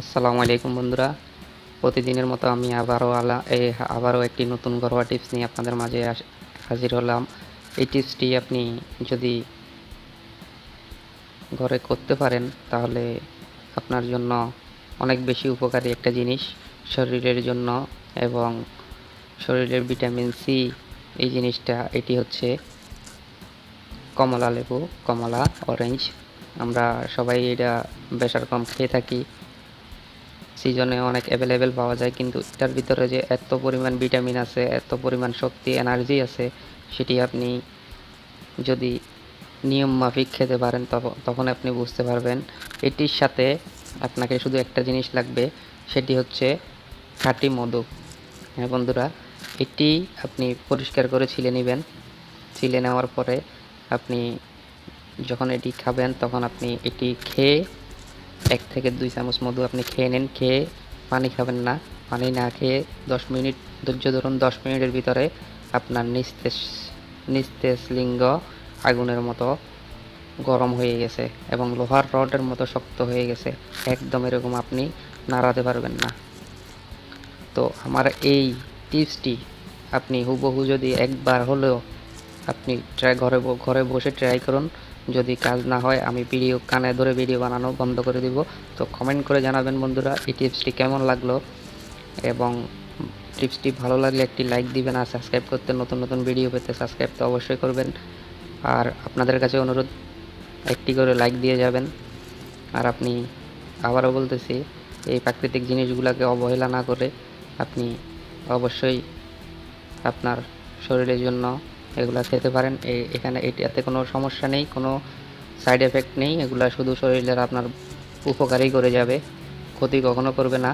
আসসালামু আলাইকুম বন্ধুরা। প্রতিদিনের মতো আমি আবারও আলা আবারও একটি নতুন ঘরোয়া টিপস নিয়ে আপনাদের মাঝে হাজির হলাম। এই টিপসটি আপনি যদি ঘরে করতে পারেন, তাহলে আপনার জন্য অনেক বেশি উপকারী একটা জিনিস। শরীরের জন্য এবং শরীরের ভিটামিন সি, এই জিনিসটা, এটি হচ্ছে কমলা লেবু, কমলা, অরেঞ্জ। আমরা সবাই এটা বেশার কম খেয়ে থাকি। সিজনে অনেক অ্যাভেলেবেল পাওয়া যায়, কিন্তু এটার ভিতরে যে এত পরিমাণ ভিটামিন আছে, এত পরিমাণ শক্তি এনার্জি আছে, সেটি আপনি যদি নিয়ম মাফিক খেতে পারেন তখন- আপনি বুঝতে পারবেন এটির সাথে আপনাকে শুধু একটা জিনিস লাগবে, সেটি হচ্ছে খাঁটি মধু। হ্যাঁ বন্ধুরা, এটি আপনি পরিষ্কার করে ছিলে নেবেন। ছিলে নেওয়ার পরে আপনি যখন এটি খাবেন, তখন আপনি এটি খেয়ে এক থেকে দুই চামচ মধু আপনি খেয়ে নেন, খেয়ে পানি খাবেন না। পানি না খেয়ে দশ মিনিট, ধৈর্য ধরুন, দশ মিনিটের ভিতরে আপনার নিস্তেজ নিস্তেজ লিঙ্গ আগুনের মতো গরম হয়ে গেছে এবং লোহার রডের মতো শক্ত হয়ে গেছে। একদম এরকম আপনি নাড়াতে পারবেন না। তো আমার এই টিপসটি আপনি হুবহু যদি একবার হলেও আপনি ট্রাই ঘরে ঘরে বসে ট্রাই করুন যদি কাজ না হয়, আমি ভিডিও কানে ধরে ভিডিও বানানো বন্ধ করে দিব। তো কমেন্ট করে জানাবেন বন্ধুরা, এই টিপসটি কেমন লাগল? এবং টিপসটি ভালো লাগলে একটি লাইক দিবেন আর সাবস্ক্রাইব করতে নতুন নতুন ভিডিও পেতে সাবস্ক্রাইব তো অবশ্যই করবেন। আর আপনাদের কাছে অনুরোধ, একটি করে লাইক দিয়ে যাবেন। আর আপনি, আবারও বলতেছি, এই প্রাকৃতিক জিনিসগুলোকে অবহেলা না করে আপনি অবশ্যই আপনার শরীরের জন্য এগুলা খেতে পারেন। এখানে এটাতে কোনো সমস্যা নেই, কোনো সাইড এফেক্ট নেই। এগুলা শুধু শরীরের আপনার উপকারই করে যাবে, ক্ষতি কখনো করবে না।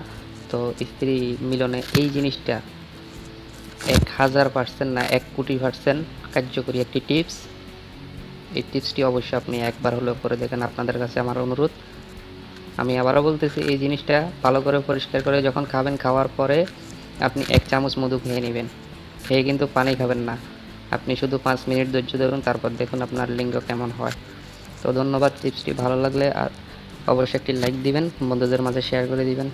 তো স্ত্রী মিলনে এই জিনিসটা এক হাজার পার্সেন্ট না, এক কোটি পার্সেন্ট কার্যকরী একটি টিপস এই টিপসটি অবশ্যই আপনি একবার হলেও করে দেখেন, আপনাদের কাছে আমার অনুরোধ। আমি আবারও বলতেছি, এই জিনিসটা ভালো করে পরিষ্কার করে যখন খাবেন, খাওয়ার পরে আপনি এক চামচ মধু খেয়ে নেবেন। খেয়ে কিন্তু পানি খাবেন না। আপনি শুধু পাঁচ মিনিট ধৈর্য ধরুন, তারপর দেখুন আপনার লিঙ্গ কেমন হয়। তো ধন্যবাদ টিপসটি ভালো লাগলে অবশ্যই একটি লাইক দিবেন, বন্ধুদের মাঝে শেয়ার করে দিবেন।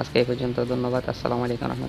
আজকে এই পর্যন্ত ধন্যবাদ, আসসালামু আলাইকুম